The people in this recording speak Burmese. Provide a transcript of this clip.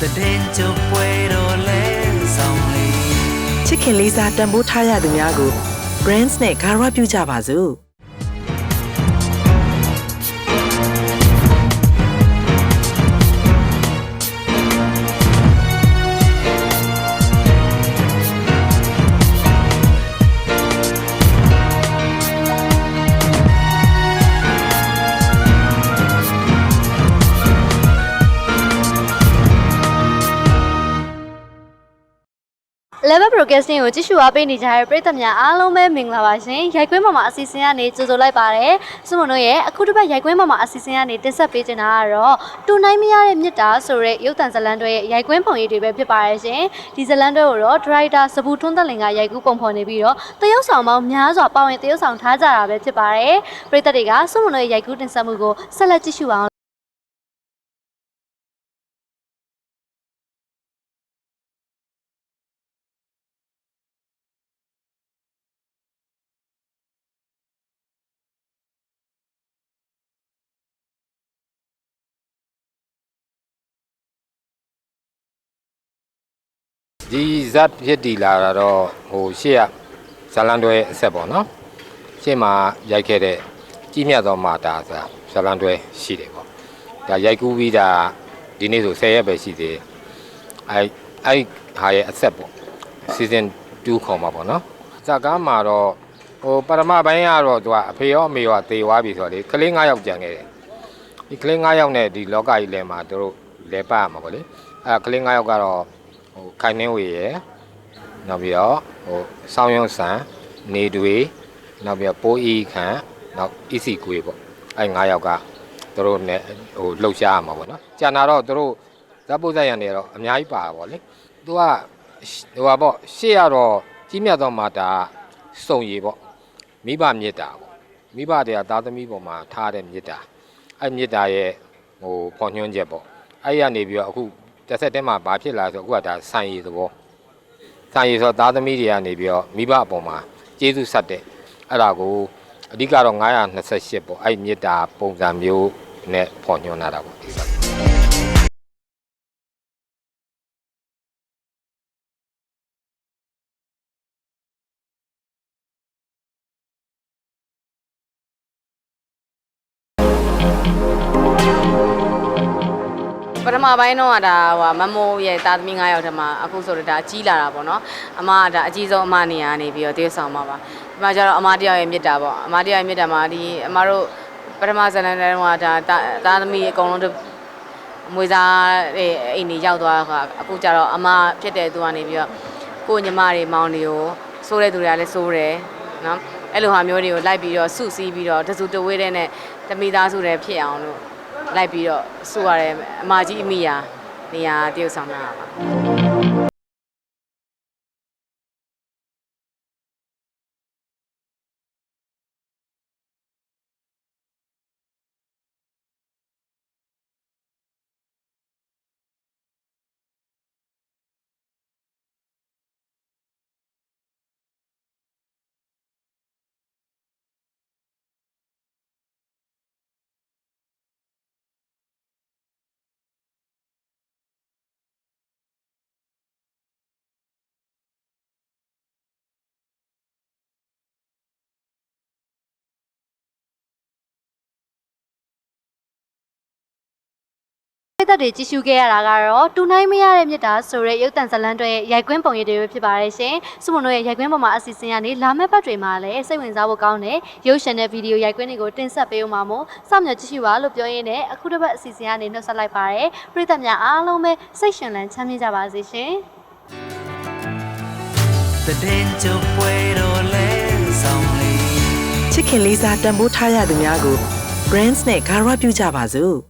တဲ့ကြပွဲတော်လဲဆောင်လေးချစ်ခင်လေးစားတန်ဖိုးထားရသူများကို brands နဲ့ဂါရဝပြုကြပါစို့ Level Broadcasting ကိုကြည့်ရှုအားပေးနေကြတဲ့ပရိသတ်များအားလုံးပဲမင်္ဂလာပါရှင်။ရိုက်ကွင်းပေါ်မှာအစီအစဉ်ကနေကြိုဆိုလိုက်ပါရစေ။စုမတို့ရဲ့အခုတစ်ပတ်ရိုက်ကွင်းပေါ်မှာအစီအစဉ်ကနေတင်ဆက်ပေးချင်တာကတော့တူနိုင်မရတဲ့မြစ်တာဆိုတဲ့ရုပ်သံဇာတ်လမ်းတွေရဲ့ရိုက်ကွင်းပုံရိပ်တွေပဲဖြစ်ပါရဲ့ရှင်။ဒီဇာတ်လမ်းတွေကိုတော့ဒရိုက်တာစပူထွန်းသက်လင်ကရိုက်ကူးပုံဖော်နေပြီးတော့တရုတ်ဆောင်ပေါင်းများစွာပါဝင်တရုတ်ဆောင်ထားကြတာပဲဖြစ်ပါတယ်။ပရိသတ်တွေကစုမတို့ရဲ့ရိုက်ကူးတင်ဆက်မှုကိုဆက်လက်ကြည့်ရှုအောင် ဒီဇက်ဖြစ်တည်လာတာတော့ဟိုရှေ့ကဇလန်တွဲအဆက်ပေါ့နော်ရှေ့မှာရိုက်ခဲ့တဲ့ကြီးမြတ်သောမာတာဆိုတာဇလန်တွဲရှိတယ်ပေါ့ဒါရိုက်ကူးပြီးတာဒီနေ့ဆို10ရက်ပဲရှိသေးတယ်အဲအဲဟာရဲ့အဆက်ပေါ့ season 2ခေါ်မှာပေါ့နော်ဇာကားမှာတော့ဟိုပထမပိုင်းကတော့သူကအဖေရောအမေရောတေသွားပြီဆိုတော့လေကလေး9ယောက်ကြံခဲ့တယ်ဒီကလေး9ယောက်နဲ့ဒီလောကကြီးလဲမှာသူတို့လဲပတ်ရမှာပေါ့လေအဲကလေး9ယောက်ကတော့ ဟိုခိုင်နှင်းဝေရယ်နောက်ပြီးတော့ဟိုဆောင်းရုံဆန်နေတွေနောက်ပြီးတော့ပိုးအီခန့်နောက်အီစီကွေပေါ့အဲ၅ယောက်ကသူတို့နဲ့ဟိုလှုပ်ရှားရမှာပေါ့နော်ကျန်တာတော့သူတို့ဇက်ပုတ်ဇက်ရံနေတော့အများကြီးပါတာပေါ့လေသူကဟိုပါပေါ့ရှေ့ရတော့ကြီးမြတ်သောမာတာစုံရည်ပေါ့မိဘမြစ်တာပေါ့မိဘတွေကသားသမီးပေါ်မှာထားတဲ့မြစ်တာအဲမြစ်တာရဲ့ဟိုပေါ်ညွှန်းချက်ပေါ့အဲ့ရနေပြီးတော့အခု တစ်ဆက်တည်းမှာဘာဖြစ်လာဆိုအခုကဒါဆန်ရည်သဘောဆန်ရည်ဆိုတော့သားသမီးတွေကနေပြီးတော့မိဘအပေါ်မှာကျေးဇူးဆက်တဲ့အဲ့ဒါကိုအဓိကတော့928ပေါ့အဲ့မေတ္တာပုံစံမျိုးနဲ့ပေါ်ညွှန်းလာတာပေါ့ဒီကပ ထမပိုင်းတော့ကဒါဟိုမမိုးရဲ့တာသမီ9ယောက်တည်းမှာအခုဆိုတော့ဒါအကြီးလာတာပေါ့နော်အမကဒါအကြီးဆုံးအမနေရာနေပြီးတော့တည်ဆောင်ပါပါဒီမှာကျတော့အမတယောက်ရဲ့မြစ်တာပေါ့အမတယောက်ရဲ့မြစ်တာမှာဒီအမတို့ပထမဇန်နဝါရီတုန်းကဒါတာသမီအကုန်လုံးအမွေစားတဲ့အိမ်နေရောက်သွားခါအခုကျတော့အမဖြစ်တဲ့သူကနေပြီးတော့ကိုညီမတွေမောင်တွေကိုစိုးတဲ့သူတွေကလည်းစိုးတယ်နော်အဲ့လိုဟာမျိုးတွေကိုလိုက်ပြီးတော့စုစည်းပြီးတော့တစုတဝေးတဲ့နဲ့တမိသားစုတွေဖြစ်အောင်လို့ လိုက်ပြီးတော့စူရတယ်အမကြီးအမိယာနေရာတရုတ်ဆောင်တာပါ သတ်တွေကြည့်ရှုခဲ့ရတာကတော့တူနိုင်မရတဲ့မြစ်တာဆိုတဲ့ရုပ်သံဇာတ်လမ်းတွေရဲ့ရိုက်ကွင်းပုံရိပ်တွေပဲဖြစ်ပါတယ်ရှင်။စုမတို့ရဲ့ရိုက်ကွင်းပုံမှာအစီအစဉ်ကနေလာမယ့်ပတ်တွေမှာလည်းစိတ်ဝင်စားဖို့ကောင်းတဲ့ရုပ်ရှင်တဲ့ဗီဒီယိုရိုက်ကွင်းတွေကိုတင်ဆက်ပေးဦးမှာမို့စောင့်မျှော်ကြည့်ရှုပါလို့ပြောရင်းနဲ့အခုတစ်ပတ်အစီအစဉ်ကနေနှုတ်ဆက်လိုက်ပါတယ်။ပရိသတ်များအားလုံးပဲစိတ်ရှင်လန်းချမ်းမြေ့ကြပါစေရှင်။တဲ့ကြပွဲတော်လဲဆောင်လေးချစ်ခင်လေးစားတန်ဖိုးထားရသူများကို brands နဲ့ဂါရဝပြုကြပါစို့